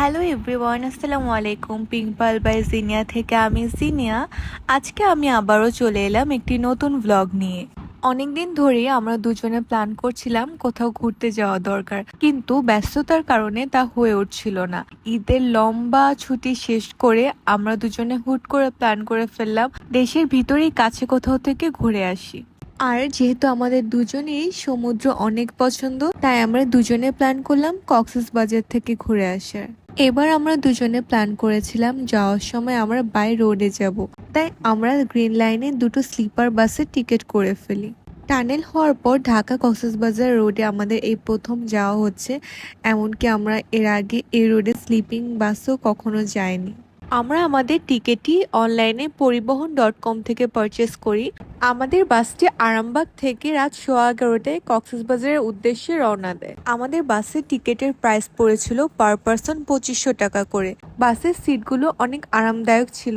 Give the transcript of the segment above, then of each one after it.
Hello everyone, আসসালামু আলাইকুম। পিঙ্কপাল by Jinia থেকে আমি জিনিয়া আজকে আমি আবারও চলে এলাম একটি নতুন ভ্লগ নিয়ে। অনেকদিন ধরেই আমরা দুজনে প্ল্যান করছিলাম কোথাও ঘুরতে যাওয়া দরকার, কিন্তু ব্যস্ততার কারণে তা হয়ে উঠছিল না। ঈদের লম্বা ছুটি শেষ করে আমরা দুজনে হুট করে প্ল্যান করে ফেললাম, দেশের ভিতরেই কাছে কোথাও থেকে ঘুরে আসি। আর যেহেতু আমাদের দুজনেই সমুদ্র অনেক পছন্দ, তাই আমরা দুজনে প্ল্যান করলাম কক্সেস বাজার থেকে ঘুরে আসার। এবার আমরা দুজনে প্ল্যান করেছিলাম যাওয়ার সময় আমরা বাই রোডে যাব। তাই আমরা গ্রিন লাইনে দুটো স্লিপার বাসের টিকিট করে ফেলি। টানেল হওয়ার পর ঢাকা কক্সবাজার রোডে আমাদের এই প্রথম যাওয়া হচ্ছে। এমনকি আমরা এর আগে এই রোডে স্লিপিং বাসও কখনো যাইনি। আমরা আমাদের টিকিটটি অনলাইনে পরিবহন ডট কম থেকে পারচেস করি। আমাদের বাসটি আরামবাগ থেকে রাত সোয়া এগারোটায় কক্সবাজারের উদ্দেশ্যে রওনা দেয়। আমাদের বাসের টিকিটের প্রাইস পড়েছিল পার পার্সন পঁচিশশো টাকা করে। বাসের সিটগুলো অনেক আরামদায়ক ছিল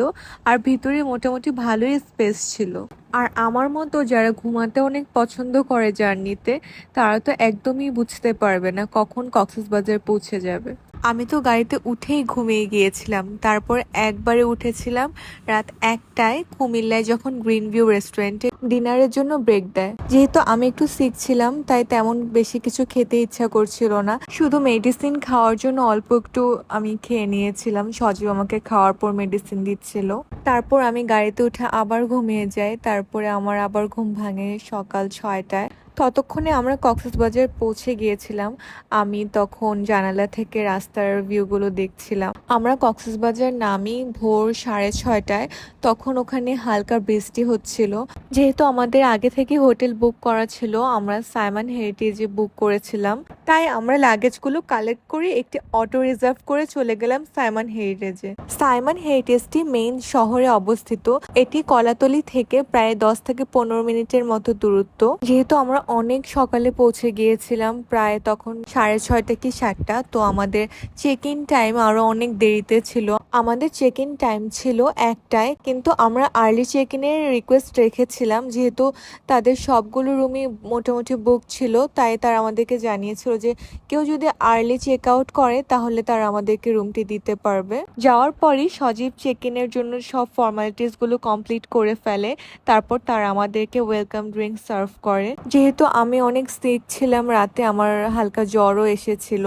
আর ভিতরে মোটামুটি ভালোই স্পেস ছিল। আর আমার মতো যারা ঘুমাতে অনেক পছন্দ করে জার্নিতে তারা তো একদমই বুঝতে পারবে না কখন কক্সবাজার পৌঁছে যাবে। আমি তো গাড়িতে উঠেই ঘুমিয়ে গিয়েছিলাম। তারপর একবারে উঠেছিলাম রাত একটায় কুমিল্লায় যখন গ্রিন ভিউ রেস্টুরেন্টে ডিনারের জন্য ব্রেক দেয়। যেহেতু আমি একটু সিক ছিলাম, তাই তেমন বেশি কিছু খেতে ইচ্ছা করছিল না। শুধু মেডিসিন খাওয়ার জন্য অল্প একটু আমি খেয়ে নিয়েছিলাম। সজীব আমাকে খাওয়ার পর মেডিসিন দিচ্ছিল। তারপর আমি গাড়িতে উঠে আবার ঘুমিয়ে যাই। তারপরে আমার আবার ঘুম ভাঙে সকাল ছয়টায়। ততক্ষণে আমরা কক্সবাজার পৌঁছে গিয়েছিলাম। আমি তখন জানালা থেকে রাস্তার ভিউগুলো দেখছিলাম। আমরা কক্সবাজার নামি ভোর সাড়ে ছয়টায়। তখন ওখানে হালকা বৃষ্টি হচ্ছিল। যেহেতু আমাদের আগে থেকে হোটেল বুক করা ছিল, আমরা সাইমন হেরিটেজে বুক করেছিলাম। তাই আমরা লাগেজগুলো কালেক্ট করে একটি অটো রিজার্ভ করে চলে গেলাম সাইমন হেরিটেজে। সাইমন হেরিটেজটি মেইন শহরে অবস্থিত। এটি কলাতলি থেকে প্রায় দশ থেকে পনেরো মিনিটের মতো দূরত্ব। যেহেতু আমরা অনেক সকালে পৌঁছে গিয়েছিলাম, প্রায় তখন সাড়ে ছয়টা কি সাতটা। তো আমাদের চেক ইন টাইম আরও অনেক দেরিতে ছিল। আমাদের চেক ইন টাইম ছিল একটায়, কিন্তু আমরা আর্লি চেক ইনের রিকোয়েস্ট রেখেছিলাম। যেহেতু তাদের সবগুলো রুমই মোটামুটি বুক ছিল, তাই তারা আমাদেরকে জানিয়েছিল যে কেউ যদি আর্লি চেক আউট করে, তাহলে তারা আমাদেরকে রুমটি দিতে পারবে। যাওয়ার পরই সজীব চেক ইনের জন্য সব ফর্মালিটিসগুলো কমপ্লিট করে ফেলে। তারপর তারা আমাদেরকে ওয়েলকাম ড্রিঙ্ক সার্ভ করে। যেহেতু আমি অনেক স্থির ছিলাম রাতে, আমার হালকা জ্বরও এসেছিল,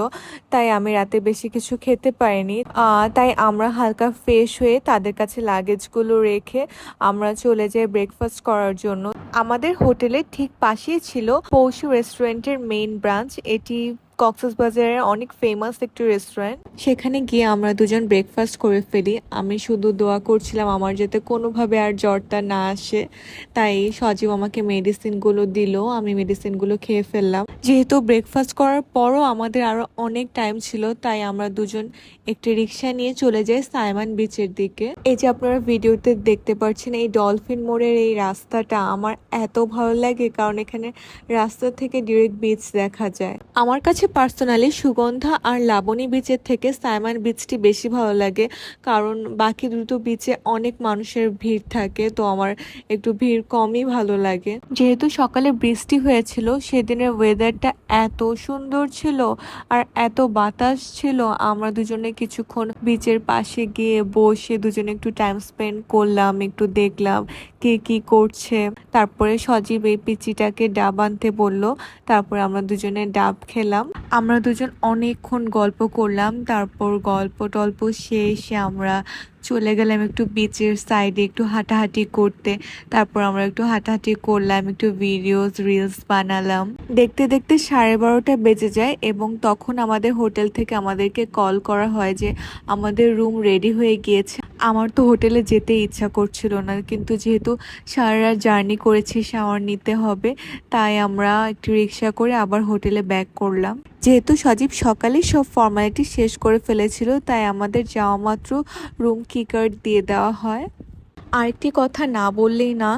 তাই আমি রাতে বেশি কিছু খেতে পারিনি। তাই আমরা হালকা ফ্রেশ হয়ে তাদের কাছে লাগেজগুলো রেখে আমরা চলে যাই ব্রেকফাস্ট করার জন্য। আমাদের হোটেলের ঠিক পাশেই ছিল পৌষু রেস্টুরেন্টের মেইন ব্রাঞ্চ এটি কক্সবাজারের অনেক ফেমাস একটি রেস্টুরেন্ট সেখানে গিয়ে আমরা দুজন ব্রেকফাস্ট করে ফেলি। আমি শুধু দোয়া করছিলাম আমার যাতে কোনোভাবে আর জ্বরটা না আসে। তাই সজীব আমাকে মেডিসিনগুলো দিল, আমি মেডিসিনগুলো খেয়ে ফেললাম। যেহেতু ব্রেকফাস্ট করার পরও আমাদের আরও অনেক টাইম ছিল, তাই আমরা দুজন একটি রিক্সা নিয়ে চলে যাই সাইমন বিচের দিকে। এই যে আপনারা ভিডিওতে দেখতে পাচ্ছেন, এই ডলফিন মোড়ের এই রাস্তাটা আমার এত ভালো লাগে, কারণ এখানে রাস্তা থেকে ডিরেক্ট বিচ দেখা যায়। আমার কাছে পার্সোনালি সুগন্ধা আর লাবণী বিচের থেকে সাইমন বিচটি বেশি ভালো লাগে। কারণ বাকি দুটো বিচে অনেক মানুষের ভিড় থাকে, তো আমার একটু ভিড় কমই ভালো লাগে। যেহেতু সকালে বৃষ্টি হয়েছিল, সেদিনের ওয়েদারটা এত সুন্দর ছিল আর এত বাতাস ছিল, আমরা দুজনে কিছুক্ষণ বিচের পাশে গিয়ে বসে দুজনে একটু টাইম স্পেন্ড করলাম, একটু দেখলাম কে কি করছে। তারপরে সজীব এই পিচিটাকে ডাব আনতে বলল, তারপরে আমরা দুজনে ডাব খেলাম। আমরা দুজন অনেকক্ষণ গল্প করলাম তারপর গল্প টল্প শেষে আমরা চলে গেলাম একটু বিচের সাইডে একটু হাঁটাহাঁটি করতে। তারপর আমরা একটু হাঁটাহাঁটি করলাম, একটু ভিডিওস রিলস বানালাম। দেখতে দেখতে সাড়ে বারোটা বেজে যায় এবং তখন আমাদের হোটেল থেকে আমাদেরকে কল করা হয় যে, আমাদের রুম রেডি হয়ে গিয়েছে। আমার তো হোটেলে যেতে ইচ্ছা করছিল না, কিন্তু যেহেতু সারা জার্নি করেছি শাওয়ার নিতে হবে, তাই আমরা একটু রিক্সা করে আবার হোটেলে ব্যাক করলাম। যেহেতু সজীব সকালে সব ফর্মালিটি শেষ করে ফেলেছিল, তাই আমাদের যাওয়া মাত্র রুম কিকার দিয়ে দেওয়া হয়। আরেকটি কথা না বললেই না,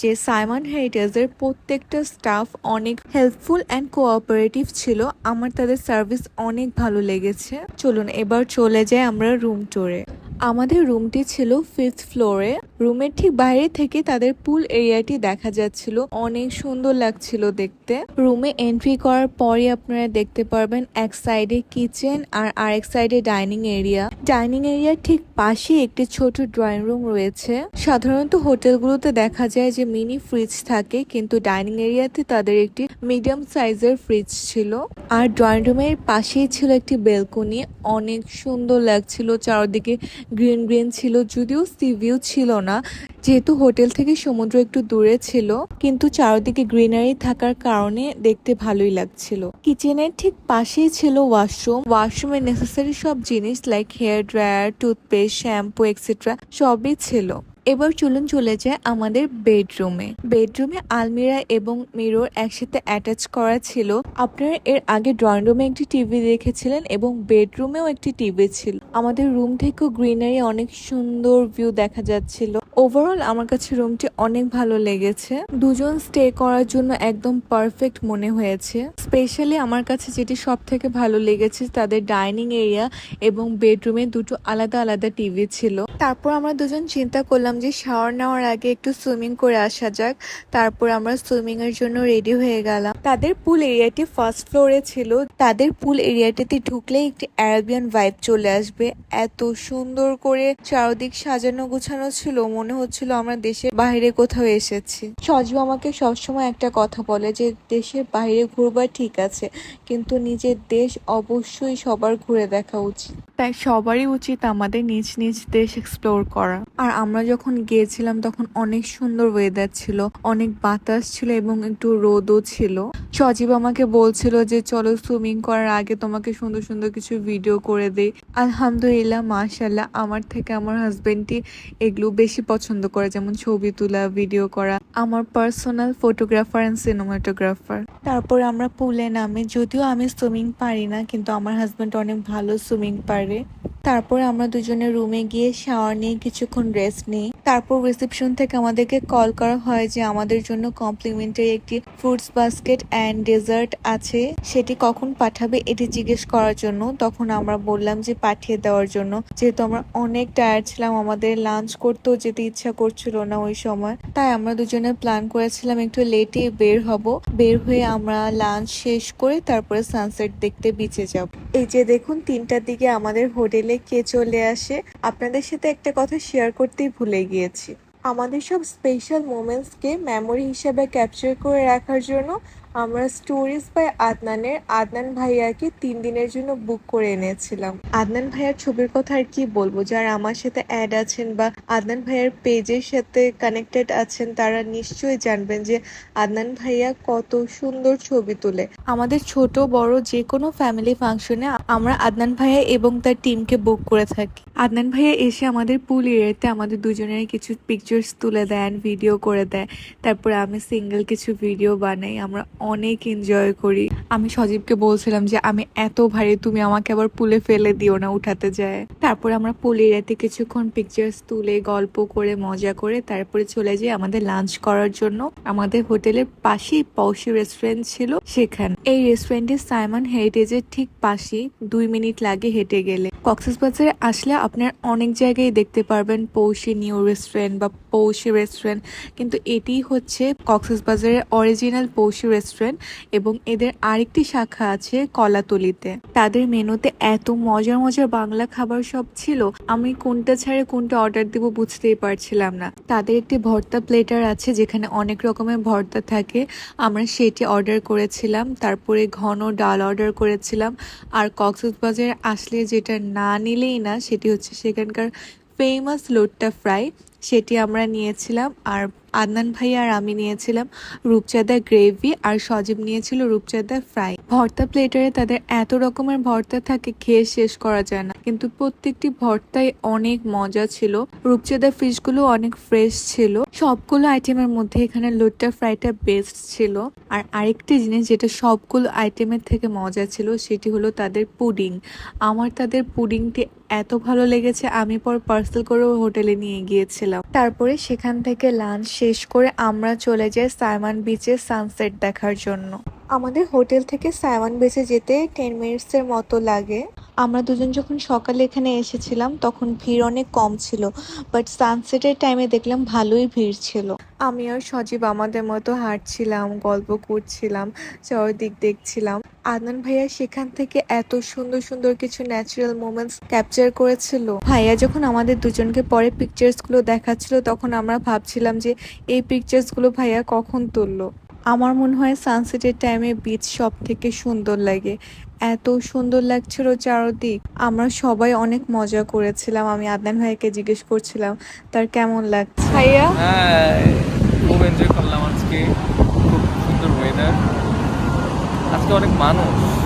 যে সাইমন হেরিটেজের প্রত্যেকটা স্টাফ অনেক হেল্পফুল অ্যান্ড কোঅপারেটিভ ছিল, আমার তাদের সার্ভিস অনেক ভালো লেগেছে। চলুন, এবার চলে যাই আমরা রুম ট্যুরে আমাদের রুমটি ছিল ফিফথ ফ্লোরে রুমের ঠিক বাইরে থেকে তাদের পুল এরিয়াটি দেখা যাচ্ছিল। অনেক সুন্দর লাগছিল দেখতে। রুমে এন্ট্রি করার পরে আপনারা দেখতে পারবেন এক সাইডে কিচেন আর আরেক সাইডে ডাইনিং এরিয়া ডাইনিং এরিয়ার ঠিক পাশে একটি ছোট ড্রয়িং রুম রয়েছে। সাধারণত হোটেলগুলোতে দেখা যায় যে মিনি ফ্রিজ থাকে, কিন্তু ডাইনিং এরিয়াতে তাদের একটি মিডিয়াম সাইজের ফ্রিজ ছিল। আর ড্রয়িং রুমের পাশেই ছিল একটি বেলকনি অনেক সুন্দর লাগছিল চারদিকে গ্রিন গ্রিন ছিল যদিও সি ভিউ ছিল না। যেহেতু হোটেল থেকে সমুদ্র একটু দূরে ছিল, কিন্তু চারদিকে গ্রিনারি থাকার কারণে দেখতে ভালোই লাগছিল। কিচেনের ঠিক পাশেই ছিল ওয়াশরুম। ওয়াশরুমে নেসেসারি সব জিনিস like hair dryer toothpaste shampoo etcetera সবই ছিল। এবার চলুন চলে যায় আমাদের বেডরুমে বেডরুমে আলমিরা এবং মিরর একসাথে অ্যাটাচ করা ছিল। আপনারা এর আগে ড্রয়িং রুমে একটি টিভি দেখেছিলেন এবং বেডরুমেও একটি টিভি ছিল। আমাদের রুম থেকেও গ্রিনারি অনেক সুন্দর ভিউ দেখা যাচ্ছিল। ওভারঅল আমার কাছে রুমটি অনেক ভালো লেগেছে। দুজন স্টে করার জন্য একদম পারফেক্ট মনে হয়েছে। স্পেশালি আমার কাছে যেটি সব থেকে ভালো লেগেছে, তাদের ডাইনিং এরিয়া এবং বেডরুমে দুটো আলাদা আলাদা টিভি ছিল। তারপর আমরা দুজন চিন্তা করলাম যে শাওয়ার নেওয়ার আগে একটু সুইমিং করে আসা যাক তারপর আমরা সুইমিং এর জন্য রেডি হয়ে গেলাম। তাদের পুল এরিয়াটি ফার্স্ট ফ্লোরে ছিল। তাদের পুল এরিয়াটিতে ঢুকলেই একটি অ্যারাবিয়ান ভাইব চলে আসবে। এত সুন্দর করে চারদিক সাজানো গোছানো ছিল মনে হচ্ছিল আমরা দেশের বাইরে কোথাও এসেছি। সজু আমাকে সবসময় একটা কথা বলে যে দেশের বাইরে ঘুরবা ঠিক আছে কিন্তু নিজের দেশ অবশ্যই সবার ঘুরে দেখা উচিত। তাই সবারই উচিত আমাদের নিজ নিজ দেশ এক্সপ্লোর করা। আর আমরা যখন গিয়েছিলাম তখন অনেক সুন্দর ওয়েদার ছিল, অনেক বাতাস ছিল এবং একটু রোদও ছিল। সজীব আমাকে বলছিল যে, চলো সুইমিং করার আগে তোমাকে সুন্দর সুন্দর কিছু ভিডিও করে দেই। আলহামদুলিল্লাহ মাশাল্লাহ আমার থেকে আমার হাজবেন্ডই এগুলো বেশি পছন্দ করে, যেমন ছবি তোলা ভিডিও করা। আমার পার্সোনাল ফটোগ্রাফার অ্যান্ড সিনেমাটোগ্রাফার তারপর আমরা পুলে নামে, যদিও আমি সুইমিং পারি না, কিন্তু আমার হাজবেন্ড অনেক ভালো সুইমিং পারে। তারপর আমরা দুজনে রুমে গিয়ে শাওয়ার নিয়ে কিছুক্ষণ রেস্ট নিই। তারপর রিসেপশন থেকে আমাদেরকে কল করা হয় যে আমাদের জন্য কমপ্লিমেন্টারি একটি ফ্রুটস বাস্কেট অ্যান্ড ডেজার্ট আছে। সেটি কখন পাঠাবে এটি জিজ্ঞেস করার জন্য। তখন আমরা বললাম যে পাঠিয়ে দেওয়ার জন্য। যেহেতু আমরা অনেক টায়ার্ড ছিলাম, আমাদের লাঞ্চ করতেও যেতে ইচ্ছা করছিল না ওই সময়। তাই আমরা দুজনে প্ল্যান করেছিলাম একটু লেটে বের হব। বের হয়ে আমরা লাঞ্চ শেষ করে তারপরে সানসেট দেখতে বিচে যাব। এই যে দেখুন, তিনটার দিকে আমাদের হোটেলে কে চলে আসে, আপনাদের সাথে একটা কথা শেয়ার করতেই ভুলে গিয়েছি। আমাদের সব স্পেশাল মোমেন্টসকে মেমোরি হিসাবে ক্যাপচার করে রাখার জন্য আমরা স্টোরিজ বাই আদনানের, আদনান ভাইয়াকে তিন দিনের জন্য বুক করে এনেছিলাম। আদনান ভাইয়ার ছবির কথা আর কি বলব? যারা আমার সাথে অ্যাড আছেন বা আদনান ভাইয়ার পেজের সাথে কানেক্টেড আছেন, তারা নিশ্চয়ই জানবেন যে আদনান ভাইয়া কত সুন্দর ছবি তোলে। আমাদের ছোট, বড় যে কোনো ফ্যামিলি ফাংশনে আমরা আদনান ভাইয়া এবং তার টিমকে বুক করে থাকি। আদনান ভাইয়া এসে আমাদের পুল এরিয়াতে আমাদের দুজনের কিছু পিকচার্স তুলে দেন ভিডিও করে দেয়। তারপরে আমি সিঙ্গেল কিছু ভিডিও বানাই, আমরা অনেক এনজয় করি। আমি সজীবকে বলছিলাম যে, আমি এত ভারী, তুমি আমাকে আবার পুলে ফেলে দিও না উঠাতে যায়। তারপরে আমরা পুল এরিয়াতে কিছুক্ষণ পিকচার্স তুলে, গল্প করে, মজা করে তারপরে চলে যাই আমাদের লাঞ্চ করার জন্য। আমাদের হোটেলের পাশেই পৌষি রেস্টুরেন্ট ছিল সেখানে। এই রেস্টুরেন্টে সাইমন হেরিটেজের ঠিক পাশেই দুই মিনিট লাগে হেঁটে গেলে। কক্সবাজারে আসলে আপনার অনেক জায়গায় দেখতে পারবেন পৌষি নিউ রেস্টুরেন্ট বা পৌষি রেস্টুরেন্ট কিন্তু এটি হচ্ছে কক্সবাজারের অরিজিনাল পৌষি রেস্টুরেন্ট এবং এদের আরেকটি শাখা আছে কলাতলিতে। তাদের মেনুতে এত মজার মজার বাংলা খাবার সব ছিল, আমি কোনটা ছাড়ে কোনটা অর্ডার দিব বুঝতেই পারছিলাম না। তাদের একটি ভর্তা প্লেটার আছে যেখানে অনেক রকমের ভর্তা থাকে, আমরা সেটি অর্ডার করেছিলাম, তারপরে ঘন ডাল অর্ডার করেছিলাম, আর কক্সবাজারে আসলে যেটা না নিলেই না, সেটি হচ্ছে সেখানকার ফেমাস লোট্টা ফ্রাই। সেটি আমরা নিয়েছিলাম আর আদনান ভাই আর আমি নিয়েছিলাম রূপচাঁদা গ্রেভি আর সজীব নিয়েছিল রূপচাঁদা ফ্রাই। ভর্তা প্লেটারে তাদের এত রকমের ভর্তা থাকে, খেয়ে শেষ করা যায় না। কিন্তু প্রত্যেকটি ভর্তাই অনেক মজা ছিল। রূপচাঁদা ফিশগুলো অনেক ফ্রেশ ছিল। সবগুলো আইটেমের মধ্যে এখানে লোট্টা ফ্রাইটা বেস্ট ছিল। আর আরেকটি জিনিস যেটা সবগুলো আইটেমের থেকে মজা ছিল, সেটি হলো তাদের পুডিং। আমার তাদের পুডিংটি এত ভালো লেগেছে, আমি পর পার্সেল করে হোটেলে নিয়ে গিয়েছিলাম। তারপরে সেখান থেকে লাঞ্চ শেষ করে আমরা চলে যাই সাইমন বিচে সানসেট দেখার জন্য। আমাদের হোটেল থেকে সাইমন বিচে যেতে টেন মিনিটসের মতো লাগে। আমরা দুজন যখন সকালে এখানে এসেছিলাম, তখন ভিড় অনেক কম ছিল বাট সানসেটের টাইমে দেখলাম ভালোই ভিড় ছিল। আমি আর সজীব আমাদের মতো হাঁটছিলাম, গল্প করছিলাম চারিদিক দেখছিলাম। আদনান ভাইয়া সেখান থেকে এত সুন্দর সুন্দর কিছু ন্যাচারাল মোমেন্টস ক্যাপচার করেছিল। ভাইয়া যখন আমাদের দুজনকে পরে পিকচার্সগুলো দেখাচ্ছিল, তখন আমরা ভাবছিলাম যে, এই পিকচার্সগুলো ভাইয়া কখন তুললো? আমার মনে হয় সানসেটের টাইমে বিচ সব থেকে সুন্দর লাগে। এত সুন্দর লাগছিল চারদিক। আমরা সবাই অনেক মজা করেছিলাম। আমি আদান ভাইকে জিজ্ঞেস করছিলাম তার কেমন লাগছে? ভাইয়া? হ্যাঁ খুব এনজয় করলাম আজকে। খুব সুন্দর ওয়েদার আজকে অনেক মানুষ।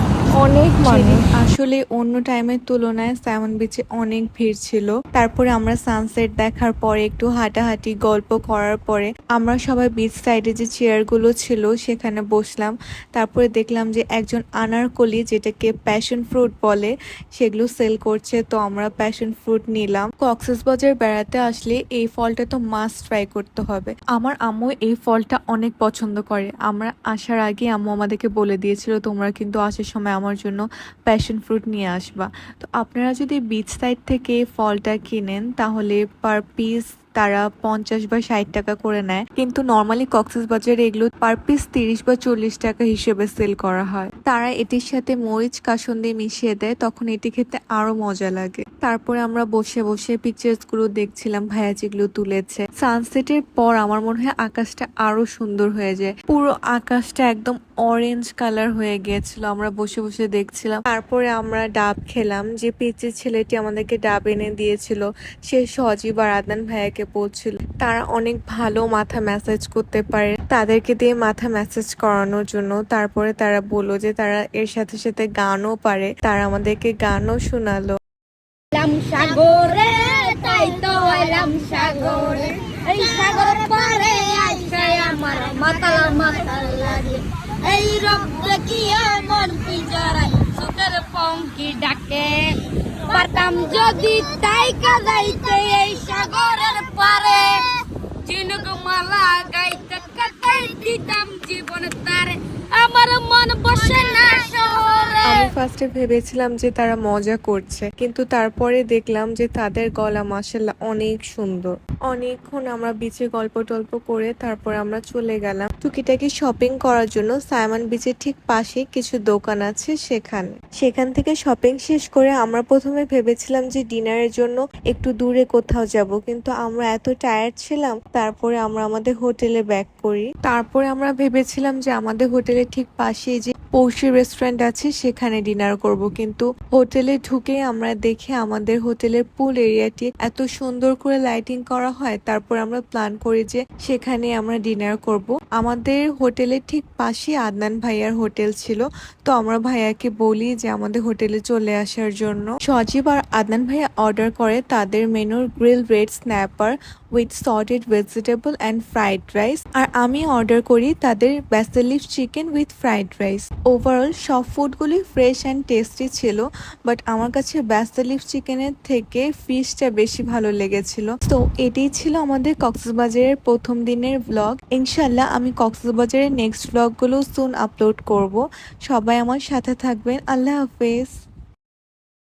অনেক মানুষ আসলে অন্য টাইমের তুলনায় স্যামন বিচে অনেক ভিড় ছিল। তারপরে আমরা সানসেট দেখার পরে একটু হাঁটাহাঁটি গল্প করার পরে আমরা সবাই বিচ সাইডে যে চেয়ারগুলো ছিল সেখানে বসলাম। তারপরে দেখলাম যে একজন আনারকলি যেটাকে প্যাশন ফ্রুট বলে সেগুলো সেল করছে। তো আমরা প্যাশন ফ্রুট নিলাম। কক্সেস বাজার বেড়াতে আসলে এই ফলটা তো মাস্ট ট্রাই করতে হবে। আমার আম্মু এই ফলটা অনেক পছন্দ করে। আমরা আসার আগে আম্মু আমাদেরকে বলে দিয়েছিল তোমরা কিন্তু আসার সময় আমার জন্য প্যাশন ফ্রুট নিয়ে আসবা। তো আপনারা যদি বিচ সাইড থেকে ফলটা কিনেন, তাহলে পার পিস তারা পঞ্চাশ বা ষাট টাকা করে নেয়। কিন্তু নর্মালি কক্সেস বাজারে এগুলো পার পিস তিরিশ বা চল্লিশ টাকা হিসেবে সেল করা হয়। তারা এটির সাথে মরিচ, কাসন্দি মিশিয়ে দেয়। তখন এটি খেতে আরও মজা লাগে। তারপরে আমরা বসে বসে পিকচার্সগুলো দেখছিলাম ভাইয়া যেগুলো তুলেছে। সানসেটের পর আমার মনে হয় আকাশটা আরও সুন্দর হয়ে যায়। পুরো আকাশটা একদম অরেঞ্জ কালার হয়ে গিয়েছিল। আমরা বসে বসে দেখছিলাম। তারপরে আমরা ডাব খেলাম। যে পিচের ছেলেটি আমাদেরকে ডাব এনে দিয়েছিল, সে সজীব আর আদনান ভাইয়াকে বলছিল, তারা অনেক ভালো মাথা ম্যাসাজ করতে পারে। তাদেরকে দিয়ে মাথা ম্যাসাজ করানোর জন্য। তারপরে তারা বলল যে তারা এর সাথে সাথে গানও পারে। তারা আমাদেরকে গানও শোনালো। এই আইসায় আমার পঙ্কি ডাকে। পারতাম। যদি তাই কাদাইতে এই সাগরের পারে, চিনুক মালা গাইতে কাটাই দিতাম জীবন তারে। আমার মন বসে না শহরে আমি ফার্স্টে ভেবেছিলাম যে তারা মজা করছে কিন্তু তারপরে দেখলাম যে তাদের গলা মাসাল্লাহ অনেক সুন্দর। অনেকক্ষণ আমরা বিচে গল্প টল্প করে তারপর আমরা চলে গেলাম। টুকিটাকি শপিং করার জন্য সাইমন বিচের ঠিক পাশে কিছু দোকান আছে সেখানে। সেখান থেকে শপিং শেষ করে আমরা প্রথমে ভেবেছিলাম যে ডিনারের জন্য একটু দূরে কোথাও যাব কিন্তু আমরা এত টায়ার্ড ছিলাম তারপরে আমরা আমাদের হোটেলে ব্যাক করি। তারপরে আমরা ভেবেছিলাম যে আমাদের হোটেলের ঠিক পাশে যে পৌষি রেস্টুরেন্ট আছে, সেখানে ডিনার করব। কিন্তু হোটেলে ঢুকে আমরা দেখে আমাদের হোটেলের পুল এরিয়াটি এত সুন্দর করে লাইটিং করা হয়, তারপর আমরা প্ল্যান করি যে সেখানে আমরা ডিনার করব। আমাদের হোটেলের ঠিক পাশে আদনান ভাইয়ার হোটেল ছিল। তো আমরা ভাইয়াকে বলি যে আমাদের হোটেলে চলে আসার জন্য। সজীব আর আদনান ভাইয়া অর্ডার করে তাদের মেনুর grill red snapper with salted vegetable and fried rice আর আমি অর্ডার করি তাদের basil leaf chicken with fried rice overall সব ফুডগুলি ফ্রেশ অ্যান্ড টেস্টি ছিল বাট আমার কাছে ব্যাস্তালিফ চিকেনের থেকে ফিশটা বেশি ভালো লেগেছিল। তো এটাই ছিল আমাদের কক্সবাজারের প্রথম দিনের ব্লগ ইনশাল্লাহ আমি কক্সবাজারের নেক্সট ব্লগগুলো সুন আপলোড করব। সবাই আমার সাথে থাকবেন। আল্লাহ হাফেজ।